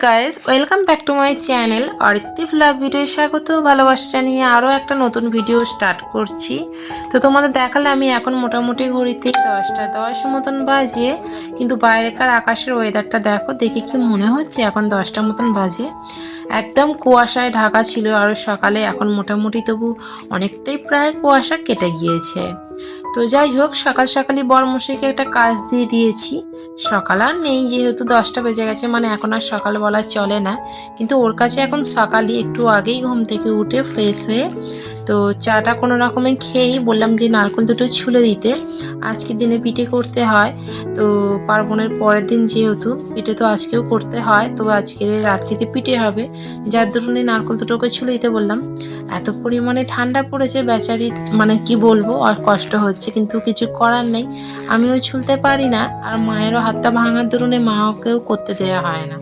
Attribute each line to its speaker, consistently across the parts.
Speaker 1: Guys welcome back to my channel Aritri vlog video স্বাগত, ভালোবাসা জানিয়ে আরও একটা নতুন ভিডিও স্টার্ট করছি। তো তোমাদের দেখালে আমি এখন মোটামুটি ঘড়িতে দশটা দশ মতন বাজে, কিন্তু বাইরেকার আকাশের ওয়েদারটা দেখো, দেখে কি মনে হচ্ছে এখন দশটা মতন বাজে? একদম কুয়াশায় ঢাকা ছিল আরও সকালে এখন মোটামুটি তবু অনেকটাই প্রায় কুয়াশা কেটে গিয়েছে। তো যাই হোক, সকাল সকালই বরমশাইকে একটা কাজ দিয়ে দিয়েছি। সকাল আর নেই, যেহেতু দশটা বেজে গেছে মানে এখন আর সকাল বলা চলে না। কিন্তু ওর কাছে এখন সকালই, একটু আগেই ঘুম থেকে উঠে ফ্রেশ হয়ে তো চাটা কোনো রকমে খেয়েই বললাম যে নারকেল দুটো ছুলে দিতে। আজকের দিনে পিঠে করতে হয়। তো পার্বণের পরের দিন যেহেতু পিঠে তো আজকেও করতে হয়, তো আজকে রাত্রিতে পিঠে হবে। যার দরুন নারকল দুটোকে ছুলে দিতে বললাম। এত পরিমাণে ঠান্ডা পড়েছে বেচারি মানে কি বলব, আর কষ্ট হচ্ছে, কিন্তু কিছু করার নেই। আমিও ছুলতে পারি না, আর মায়েরও হাতটা ভাঙার দরুনে মাকেও করতে দেওয়া হয় না।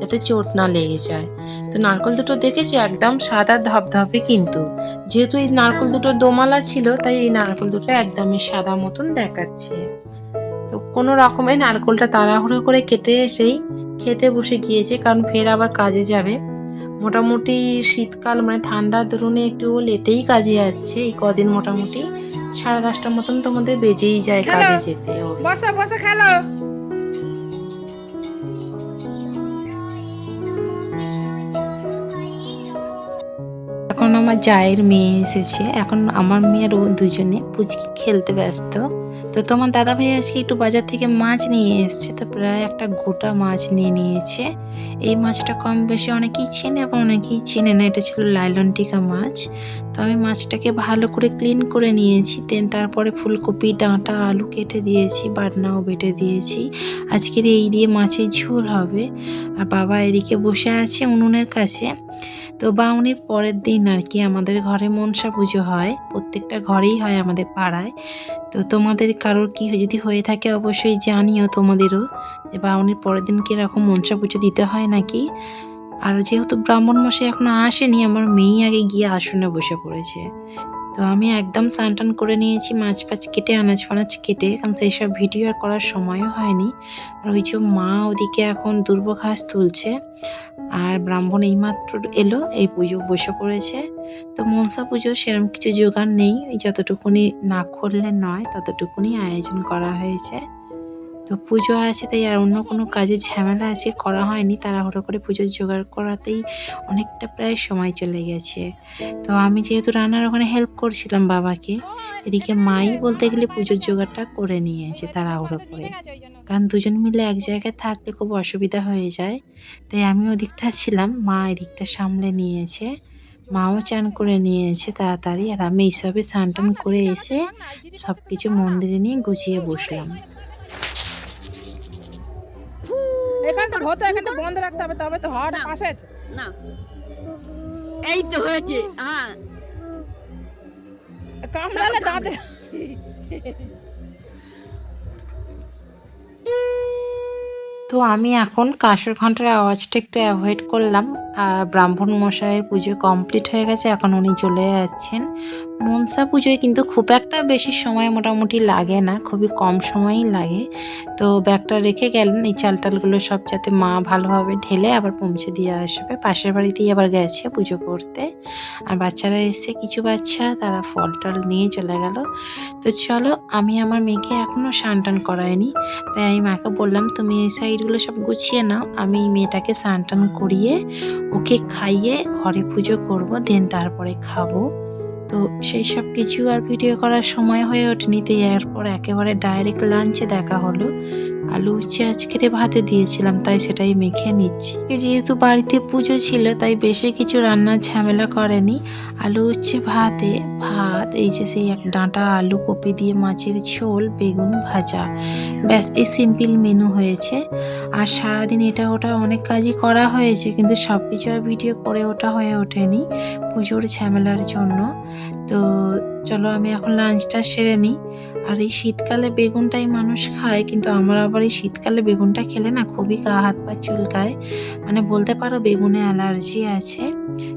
Speaker 1: যাতে চোট না লেগে যায়। তো নারকেল দুটো দেখেছি একদম সাদা ধপধপে কিন্তু। যেহেতু এই নারকল দুটো দোমালা ছিল তাই এই নারকল দুটো একদমই সাদা মতন দেখাচ্ছে। তো কোনো রকমে নারকলটা তাড়াহুড়ো করে কেটে এসেই খেতে বসে গিয়েছে কারণ ফের আবার কাজে যাবে। মোটামুটি শীতকাল মানে ঠান্ডার দরুনে একটু লেটেই কাজে যাচ্ছে। এই কদিন মোটামুটি সাড়ে দশটার মতন তোমাদের বেজেই যায় কাজে যেতে।
Speaker 2: বসো বসো খেলো।
Speaker 1: এখন আমার জায়ের মেয়ে এসেছে। এখন আমার মেয়ের ও দুজনে পুচকি খেলতে ব্যস্ত। তো তোমার দাদা ভাই আজকে একটু বাজার থেকে মাছ নিয়ে এসেছে, তো প্রায় একটা গোটা মাছ নিয়ে নিয়েছে। এই মাছটা কম বেশি অনেকেই চেনে আবার অনেকেই চেনে না, এটা ছিল লাইলন টিকা মাছ। তো আমি মাছটাকে ভালো করে ক্লিন করে নিয়েছি দেন তারপরে ফুলকপি, ডাঁটা, আলু কেটে দিয়েছি, বাটনাও বেটে দিয়েছি। আজকের এই দিয়ে মাছের ঝোল হবে। আর বাবা এদিকে বসে আছে উনুনের কাছে। তো বাউনির পরের দিন আর কি আমাদের ঘরে মনসা পুজো হয়। প্রত্যেকটা ঘরেই হয় আমাদের পাড়ায়। তো তোমাদের কারোর কি যদি হয়ে থাকে অবশ্যই জানিও তোমাদেরও যে বাউনির পরের দিন কীরকম মনসা পুজো দিতে হয় নাকি। আর যেহেতু ব্রাহ্মণ মশাই এখনও আসেনি, আমার মেয়ে আগে গিয়ে আসনে বসে পড়েছে। তো আমি একদম স্নান টান করে নিয়েছি, মাছ ফাছ কেটে, আনাজ ফানাজ কেটে, কারণ সেই সব ভিডিও আর করার সময়ও হয়নি। আর ওই যে মা ওদিকে এখন দুর্ব ঘাস তুলছে, আর ব্রাহ্মণ এইমাত্র এলো, এই পুজো বসে পড়েছে। তো মনসা পুজো সেরকম কিছু জোগাড় নেই, যতটুকুনি না করলে নয়, ততটুকুনি আয়োজন করা হয়েছে। তো পুজো আছে, তাই আর অন্য কোনো কাজে ঝামেলা আছে, করা হয়নি। তাড়াহুড়ো করে পুজোর জোগাড় করাতেই অনেকটা প্রায় সময় চলে গেছে। তো আমি যেহেতু রান্নার ওখানে হেল্প করছিলাম বাবাকে, এদিকে মাই বলতে গেলে পুজোর জোগাড়টা করে নিয়েছে তাড়াহুড়ো করে। কারণ দুজন মিলে এক জায়গায় থাকলে খুব অসুবিধা হয়ে যায়। তাই আমি ওদিকটা ছিলাম, মা এদিকটা সামলে নিয়েছে। মাও চান করে নিয়েছে তাড়াতাড়ি, আর আমি এইসবে স্নান টান করে এসে সব কিছু মন্দিরে নিয়ে গুছিয়ে বসলাম।
Speaker 2: এখানটা ধরতে এখানটা বন্ধ রাখতে হবে তবে তো হওয়াটা পাশে আছে।
Speaker 3: না। এই তো হয়েছে হ্যাঁ।
Speaker 2: কামড়ালে দাঁতে
Speaker 1: তো আমি এখন কাশের ঘণ্টার আওয়াজটা একটু অ্যাভয়েড করলাম। আর ব্রাহ্মণ মশাইয়ের পুজো কমপ্লিট হয়ে গেছে, এখন উনি চলে যাচ্ছেন। মনসা পুজোয় কিন্তু খুব একটা বেশি সময় মোটামুটি লাগে না, খুবই কম সময়ই লাগে। তো ব্যাগটা রেখে গেলেন, এই চাল টালগুলো সব যাতে মা ভালোভাবে ঢেলে আবার পৌঁছে দিয়ে আসবে। পাশের বাড়িতেই আবার গেছে পুজো করতে। আর বাচ্চারা এসে, কিছু বাচ্চা, তারা ফল টল নিয়ে চলে গেল। তো চলো, আমি আমার মেয়েকে এখনও স্নান টান করাইনি। তাই আমি মাকে বললাম, তুমি এই সাইডগুলো সব গুছিয়ে নাও, আমি মেয়েটাকে স্নান টান করিয়ে ওকে খাইয়ে ঘরে পুজো করব, দেন তারপরে খাব। তো সেই সব কিছু আর ভিডিও করার সময় হয়ে ওঠেনি, তো এরপর একেবারে ডাইরেক্ট লাঞ্চে দেখা হলো। আলু উচ্ছে আজকের ভাতে দিয়েছিলাম, তাই সেটাই মেখে নিচ্ছি। যেহেতু বাড়িতে পুজো ছিল, তাই বেশি কিছু রান্নার ঝামেলা করেনি। আলু উচ্ছে ভাতে, ভাত, এই যে সেই এক ডাঁটা আলু কপি দিয়ে মাছের ঝোল, বেগুন ভাজা। ব্যাস, এই সিম্পল মেনু হয়েছে। আর সারাদিন এটা ওটা অনেক কাজই করা হয়েছে, কিন্তু সব কিছু আর ভিডিও করে ওটা হয়ে ওঠেনি পুজোর ঝামেলার জন্য। তো চলো আমি এখন লাঞ্চটা সেরে নিই। আর এই শীতকালে বেগুনটাই মানুষ খায়, কিন্তু আমার আবার এই শীতকালে বেগুনটা খেলে না খুবই গা হাত পা চুলকায়। মানে বলতে পারো বেগুনে অ্যালার্জি আছে,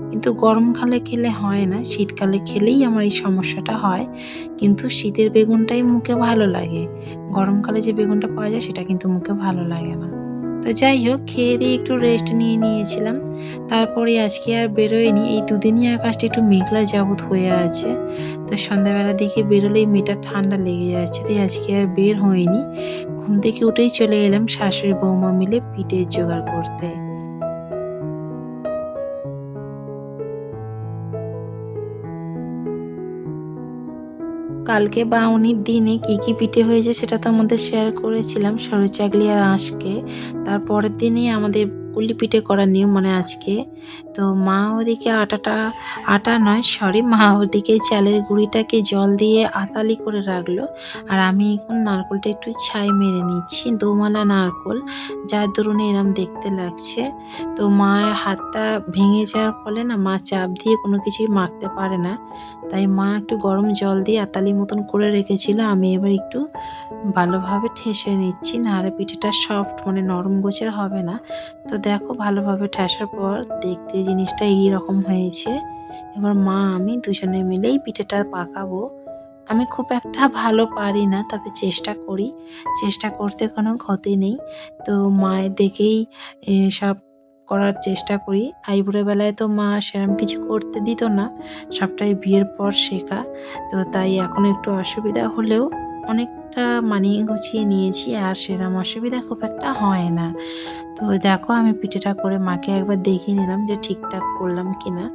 Speaker 1: কিন্তু গরমকালে খেলে হয় না, শীতকালে খেলেই আমার এই সমস্যাটা হয়। কিন্তু শীতের বেগুনটাই মুখে ভালো লাগে, গরমকালে যে বেগুনটা পাওয়া যায় সেটা কিন্তু মুখে ভালো লাগে না। তো যাই হোক, খেয়ে দিয়ে একটু রেস্ট নিয়ে নিয়েছিলাম। তারপরে আজকে আর বেরোয়নি। এই দুদিনই আকাশটা একটু মেঘলা যাবত হয়ে আছে। তো সন্ধ্যাবেলা দিকে বেরোলেই মেয়েটা ঠান্ডা লেগে যাচ্ছে। তাই আজকে আর বের হয়নি। ঘুম থেকে উঠেই চলে এলাম শাশুড়ি বৌমা মিলে পিঠের জোগাড় করতে। কালকে বা উনি দিনে কী কী পিঠে হয়েছে সেটা তো আমাদের শেয়ার করেছিলাম সরু চাকলি আর আঁশকে। তারপরের দিনই আমাদের কুলি পিঠে করার নিয়ম মানে আজকে। তো মা ওদিকে আটাটা, আটা নয় সরি মা ওদিকে চালের গুঁড়িটাকে জল দিয়ে আতালি করে রাখল। আর আমি এখন নারকোলটা একটু ছাই মেরে নিচ্ছি, দোমালা নারকোল, যার দরুনে এরম দেখতে লাগছে। তো মায়ের হাতটা ভেঙে যাওয়ার ফলে না মা চাপ দিয়ে কোনো কিছুই মাখতে পারে না। তাই মা একটু গরম জল দিয়ে আতালি মতন করে রেখেছিল, আমি এবার একটু ভালোভাবে ঠেসে নিচ্ছি, নাহলে পিঠেটা সফট মানে নরম গোছের হবে না। তো দেখো ভালোভাবে ঠেসার পর দেখতে জিনিসটা এই রকম হয়েছে। এবার মা, আমি দুজনে মিলেই পিঠেটা পাকাবো। আমি খুব একটা ভালো পারি না, তবে চেষ্টা করি। চেষ্টা করতে কোনো ক্ষতি নেই। তো মায়ের দেখেই সব করার চেষ্টা করি। আইবুড়ো বেলায় তো মা সেরম কিছু করতে দিত না। সবটাই বিয়ের পর শেখা। তো তাই এখন একটু অসুবিধা হলেও অনেকটা মানিয়ে গুছিয়ে নিয়েছি আর সেরম অসুবিধা খুব একটা হয় না। তো দেখো আমি পিঠেটা করে মাকে একবার দেখিয়ে নিলাম যে ঠিকঠাক করলাম কিনা।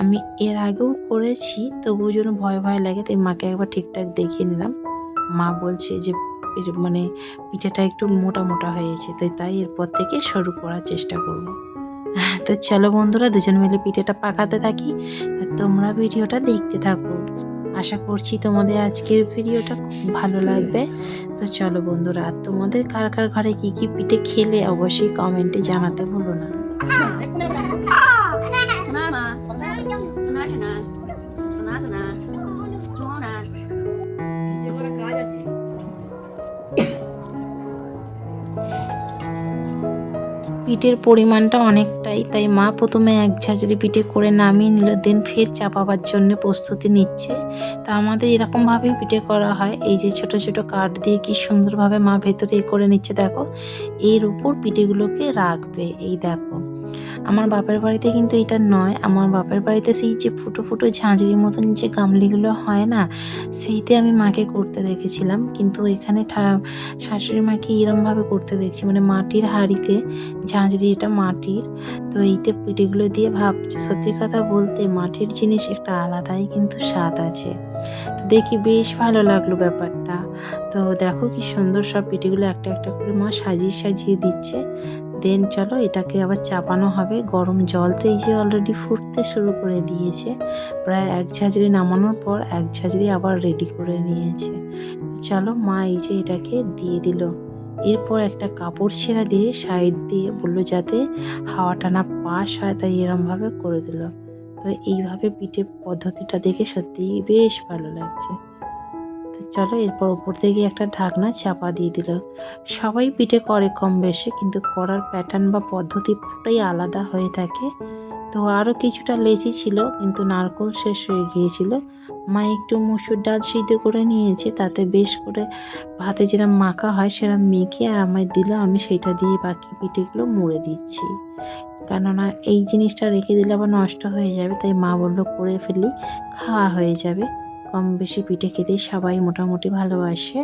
Speaker 1: আমি এর আগেও করেছি, তবুও যেন ভয় ভয় লাগে, তাই মাকে একবার ঠিকঠাক দেখিয়ে নিলাম। মা বলছে যে মানে পিঠেটা একটু মোটা মোটা হয়েছে তাই তাই এরপর থেকে শুরু করার চেষ্টা করব। তো চলো বন্ধুরা, দুজন মিলে পিঠেটা পাকাতে থাকি। তোমরা ভিডিওটা দেখতে থাকো। আশা করছি তোমাদের আজকের ভিডিওটা খুব ভালো লাগবে। তো চলো বন্ধুরা, তোমাদের কার কার ঘরে কী কী পিঠে খেলে অবশ্যই কমেন্টে জানাতে ভুলো না। পিঠের পরিমাণটা অনেকটাই, তাই মা প্রথমে এক ঝাঁঝরি পিঠে করে নামিয়ে নিল দেন ফের চাপাবার জন্য প্রস্তুতি নিচ্ছে। তা আমাদের এরকমভাবেই পিঠে করা হয়। এই যে ছোট ছোট কাঠ দিয়ে কি সুন্দরভাবে মা ভেতরে এ করে নিচ্ছে, দেখো। এর উপর পিঠেগুলোকে রাখবে, এই দেখো। আমার বাপের বাড়িতে কিন্তু এটা নয়। আমার বাপের বাড়িতে সেই যে ফুটো ফুটো ঝাঁঝরির মতন যে গামলিগুলো হয় না, সেইতে আমি মাকে করতে দেখেছিলাম। কিন্তু এখানে শাশুড়ি মাকে এরমভাবে করতে দেখছি মানে মাটির হাঁড়িতে ঝাঁঝরি এটা মাটির। তো এইতে পিঠেগুলো দিয়ে ভাবছি, সত্যি কথা বলতে মাটির জিনিস একটা আলাদাই কিন্তু স্বাদ আছে। তো দেখি বেশ ভালো লাগল ব্যাপারটা। তো দেখো কি সুন্দর সব পিঠেগুলো একটা একটা করে মা সাজিয়ে সাজিয়ে দিচ্ছে। দেন চলো এটাকে আবার চাপানো হবে। গরম জল তো এই যে অলরেডি ফুটতে শুরু করে দিয়েছে। প্রায় এক ঝাঁঝরি নামানোর পর এক ঝাঁঝরি আবার রেডি করে নিয়েছে। চলো মা এই যে এটাকে দিয়ে দিল। এরপর একটা কাপড় ছেঁড়া দিয়ে সাইড দিয়ে বলল যাতে হাওয়াটা না পাস হয়, তাই এরমভাবে করে দিল। তো এইভাবে পিঠের পদ্ধতিটা দেখে সত্যিই বেশ ভালো লাগছে। চলো এরপর ওপর থেকে একটা ঢাকনা চাপা দিয়ে দিল। সবাই পিঠে করে কম বেশি, কিন্তু করার প্যাটার্ন বা পদ্ধতি পুরোটাই আলাদা হয়ে থাকে। তো আরও কিছুটা লেচি ছিল, কিন্তু নারকোল শেষ হয়ে গিয়েছিল। মা একটু মুসুর ডাল সিদ্ধ করে নিয়েছে, তাতে বেশ করে ভাতে যেরকম মাখা হয় সেরকম মেখে আর আমায় দিল, আমি সেটা দিয়ে বাকি পিঠেগুলো মুড়ে দিচ্ছি। কেননা এই জিনিসটা রেখে দিলে আবার নষ্ট হয়ে যাবে, তাই মা বলল, করে ফেলি, খাওয়া হয়ে যাবে। কম বেশি পিঠে খেতে সবাই মোটামুটি ভালোবাসে।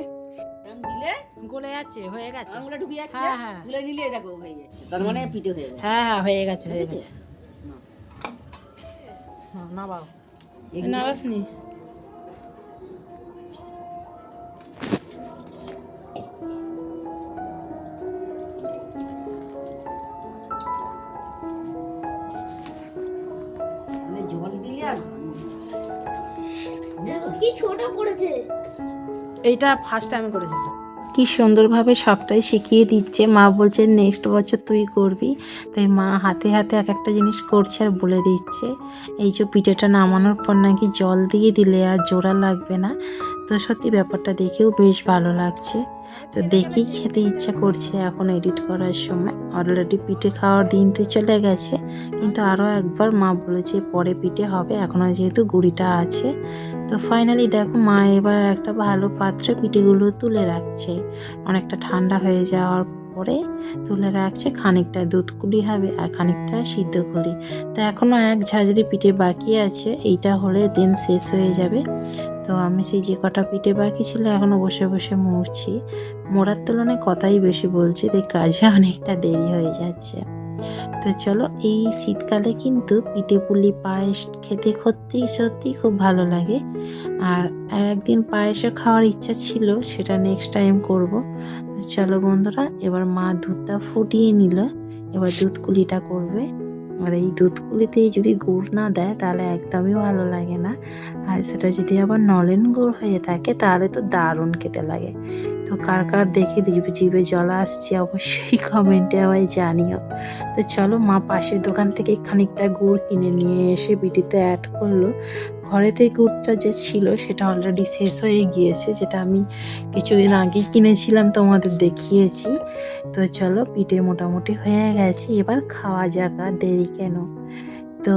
Speaker 2: গলে যাচ্ছে হয়ে গেছে।
Speaker 3: আঙুলে ঢুকে যাচ্ছে
Speaker 2: হ্যাঁ, হ্যাঁ।
Speaker 3: তুলে নিলে দেখো হয়ে যাচ্ছে। তার মানে পিঠে হয়ে গেছে।
Speaker 2: হ্যাঁ হ্যাঁ হয়ে গেছে হয়ে গেছে। না, না বাবা নারাস নি।
Speaker 3: মানে জল দিলে আর?
Speaker 4: কি ছোট পড়েছে
Speaker 2: এইটা ফার্স্ট টাইম করেছি।
Speaker 1: কি সুন্দরভাবে সবটাই শিখিয়ে দিচ্ছে। মা বলছে নেক্সট বছর তুই করবি। তাই মা হাতে হাতে এক একটা জিনিস করছে আর বলে দিচ্ছে। এই যে পিঠেটা নামানোর পর নাকি জল দিয়ে দিলে আর জোড়া লাগবে না। তো সত্যি ব্যাপারটা দেখেও বেশ ভালো লাগছে। তো দেখেই খেতে ইচ্ছা করছে এখন এডিট করার সময়। অলরেডি পিঠে খাওয়ার দিন তো চলে গেছে। কিন্তু আরও একবার মা বলেছে পরে পিঠে হবে। এখনও যেহেতু গুড়িটা আছে। তো ফাইনালি দেখো মা এবার একটা ভালো পাত্রে পিঠেগুলো তুলে রাখছে। অনেকটা ঠান্ডা হয়ে যাওয়ার পরে তুলে রাখছে, খানিকটা দুধ কুলি হবে আর খানিকটা সিদ্ধ কুলি। তো এখনও এক ঝাঁঝরি পিঠে বাকি আছে। এইটা হলে দিন শেষ হয়ে যাবে। তো আমি সেই যে কটা পিঠে বাকি ছিল এখনও বসে বসে মুড়ছি মোড়ার তুলনায় কথাই বেশি বলছি, তাই কাজে অনেকটা দেরি হয়ে যাচ্ছে। তো চলো, এই শীতকালে কিন্তু পিঠে পুলি, পায়েস খেতে সত্যিই সত্যি খুব ভালো লাগে। আর একদিন পায়েসও খাওয়ার ইচ্ছা ছিল, সেটা নেক্সট টাইম করব। তো চলো বন্ধুরা, এবার মা দুধটা ফুটিয়ে নিল, এবার দুধ কুলিটা করবে। আর এই দুধগুলিতে যদি গুড় না দেয়, তাহলে একদমই ভালো লাগে না। আর সেটা যদি আবার নলেন গুড় হয়ে থাকে, তাহলে তো দারুণ খেতে লাগে। তো কার কার দেখে জিভে জিবে জল আসছে, অবশ্যই কমেন্টে আমায় জানিও। তো চলো মা পাশের দোকান থেকে খানিকটা গুড় কিনে নিয়ে এসে বিটিতে অ্যাড করল। ঘরেতে গুড়টা যে ছিল সেটা অলরেডি শেষ হয়ে গিয়েছে, যেটা আমি কিছুদিন আগে কিনেছিলাম, তোমাদের দেখিয়েছি। তো চলো, পিঠে মোটামুটি হয়ে গেছে। এবার খাওয়া যাক, আর দেরি কেন? তো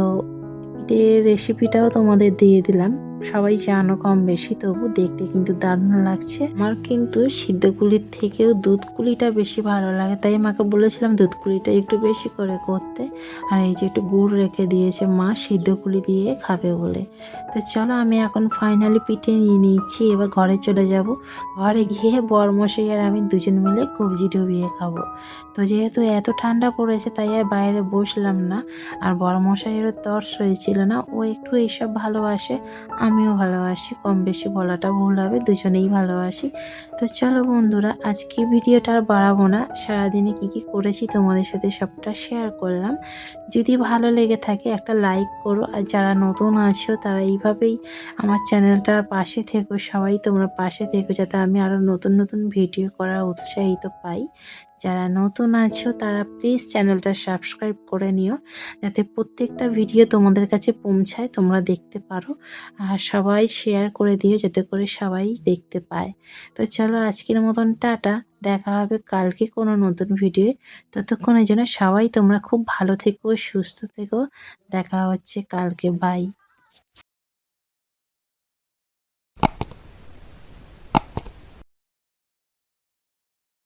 Speaker 1: পিঠের রেসিপিটাও তোমাদের দিয়ে দিলাম। সবাই জানো কম বেশি, তবু দেখতে কিন্তু দারুণ লাগছে। আমার কিন্তু সিদ্ধ কুলির থেকেও দুধ কুলিটা বেশি ভালো লাগে, তাই মাকে বলেছিলাম দুধ কুলিটা একটু বেশি করে করতে। আর এই যে একটু গুড় রেখে দিয়েছে মা, সিদ্ধ কুলি দিয়ে খাবে বলে। তো চলো আমি এখন ফাইনালি পিঠে নিয়ে নিচ্ছি, এবার ঘরে চলে যাব। ঘরে গিয়ে বরমশাই আর আমি দুজন মিলে কবজি ডুবিয়ে খাব। তো যেহেতু এত ঠান্ডা পড়েছে, তাই আর বাইরে বসলাম না। আর বড়মশাইয়েরও তর্স হয়েছিল না, ও একটু এইসব ভালোবাসে। আমিও ভালোবাসি, কম বেশি বলাটা ভুল হবে, দুজনেই ভালোবাসি। তো চলো বন্ধুরা, আজকে ভিডিওটা আর বাড়াবো না। সারাদিনে কি কি করেছি তোমাদের সাথে সবটা শেয়ার করলাম। যদি ভালো লেগে থাকে একটা লাইক করো, আর যারা নতুন আছো তারা এইভাবেই আমার চ্যানেলটার পাশে থেকো। সবাই তোমরা পাশে থেকো, যাতে আমি আরও নতুন নতুন ভিডিও করার উৎসাহিত পাই। যারা নতুন আছো, তারা প্লিজ চ্যানেলটা সাবস্ক্রাইব করে নিও, যাতে প্রত্যেকটা ভিডিও তোমাদের কাছে পৌঁছায়, তোমরা দেখতে পারো, আর সবাই শেয়ার করে দিও, যাতে করে সবাই দেখতে পায়। তো চলো আজকের মতন টাটা, দেখা হবে কালকে কোনো নতুন ভিডিও ততক্ষণের জন্য সবাই তোমরা খুব ভালো থেকো, সুস্থ থেকো, দেখা হচ্ছে কালকে বাই